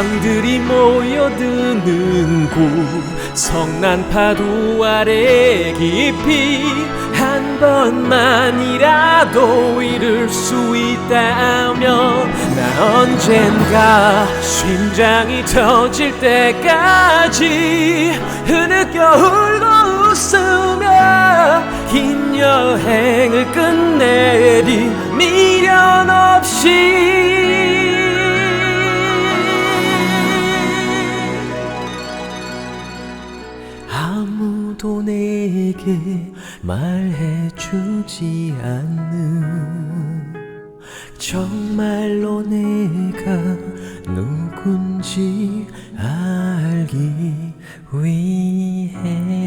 왕들이 모여드는 곳 성난 파도 아래 깊이 한 번만이라도 이룰 수 있다면 나 언젠가 심장이 터질 때까지 흐느껴 울고 웃으며 긴 여행을 끝내리 미련 없이 아무도 내게 말해주지 않는. 정말로 내가 누군지 알기 위해